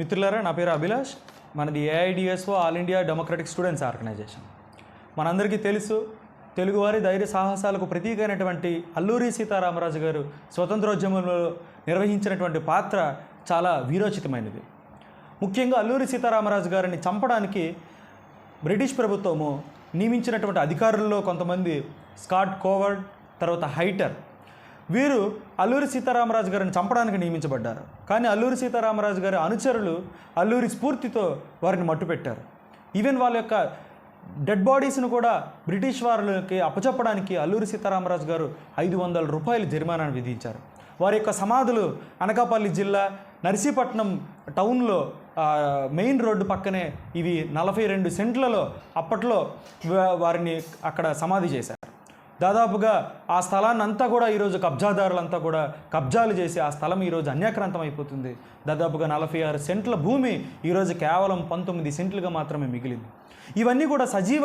మిత్రులారా నా పేరు అభిలాష్. మనది AIDSO all India democratic students organisation మనందరికీ తెలుసు తెలుగువారి ధైర్య సాహసాలకు ప్రతీకైనటువంటి అల్లూరి సీతారామరాజు గారు స్వతంత్రోద్యమంలో నిర్వహించినటువంటి పాత్ర చాలా వీరోచితమైనది. ముఖ్యంగా అల్లూరి సీతారామరాజు గారిని చంపడానికి బ్రిటిష్ ప్రభుత్వము నియమించినటువంటి అధికారుల్లో కొంతమంది స్కాట్ కోవర్డ్ తర్వాత హైటర్ వీరు అల్లూరి సీతారామరాజు గారిని చంపడానికి నియమించబడ్డారు. కానీ అల్లూరి సీతారామరాజు గారి అనుచరులు అల్లూరి స్ఫూర్తితో వారిని మట్టుపెట్టారు. ఈవెన్ వాళ్ళ యొక్క డెడ్ బాడీస్ను కూడా బ్రిటిష్ వారికి అప్పచెప్పడానికి అల్లూరి సీతారామరాజు గారు ఐదు వందల రూపాయలు జరిమానాను విధించారు. వారి యొక్క సమాధులు అనకాపల్లి జిల్లా నర్సీపట్నం టౌన్లో మెయిన్ రోడ్డు పక్కనే ఇవి నలభై రెండు సెంట్లలో అప్పట్లో వారిని అక్కడ సమాధి చేశారు. దాదాపుగా ఆ స్థలాన్ని అంతా కూడా ఈరోజు కబ్జాదారులంతా కూడా కబ్జాలు చేసి ఆ స్థలం ఈరోజు అన్యాక్రాంతం అయిపోతుంది. దాదాపుగా నలభై ఆరు సెంట్ల భూమి ఈరోజు కేవలం పంతొమ్మిది సెంట్లుగా మాత్రమే మిగిలింది. ఇవన్నీ కూడా సజీవ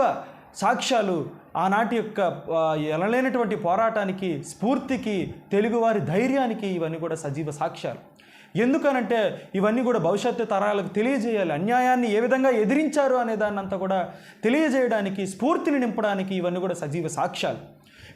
సాక్ష్యాలు ఆనాటి యొక్క ఆ, ఎనలేనటువంటి పోరాటానికి స్ఫూర్తికి తెలుగువారి ధైర్యానికి ఇవన్నీ కూడా సజీవ సాక్ష్యాలు. ఎందుకనంటే ఇవన్నీ కూడా భవిష్యత్తు తరాలకు తెలియజేయాలి. అన్యాయాన్ని ఏ విధంగా ఎదిరించారు అనే దాన్ని అంతా కూడా తెలియజేయడానికి స్ఫూర్తిని నింపడానికి ఇవన్నీ కూడా సజీవ సాక్ష్యాలు.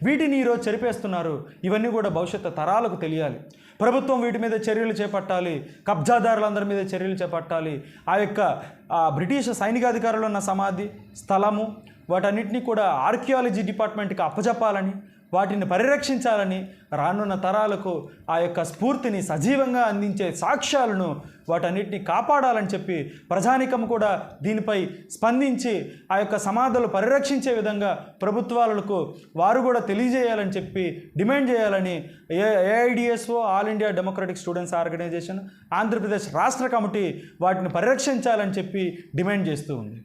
వీటిని ఈరోజు చెరిపేస్తున్నారు. ఇవన్నీ కూడా భవిష్యత్తు తరాలకు తెలియాలి. ప్రభుత్వం వీటి మీద చర్యలు చేపట్టాలి. కబ్జాదారులందరి మీద చర్యలు చేపట్టాలి. ఆ యొక్క ఆ బ్రిటిష్ సైనికాధికారులు ఉన్న సమాధి స్థలము వాటన్నిటినీ కూడా ఆర్కియాలజీ డిపార్ట్మెంట్కి అప్పచెప్పాలని వాటిని పరిరక్షించాలని రానున్న తరాలకు ఆ యొక్క స్ఫూర్తిని సజీవంగా అందించే సాక్ష్యాలను వాటన్నిటిని కాపాడాలని చెప్పి ప్రజానికం కూడా దీనిపై స్పందించి ఆ యొక్క సమాధులు పరిరక్షించే విధంగా ప్రభుత్వాలకు వారు కూడా తెలియజేయాలని చెప్పి డిమాండ్ చేయాలని ఏ AIDSO all India democratic students organisation Andhra Pradesh రాష్ట్ర కమిటీ వాటిని పరిరక్షించాలని చెప్పి డిమాండ్ చేస్తూ ఉంది.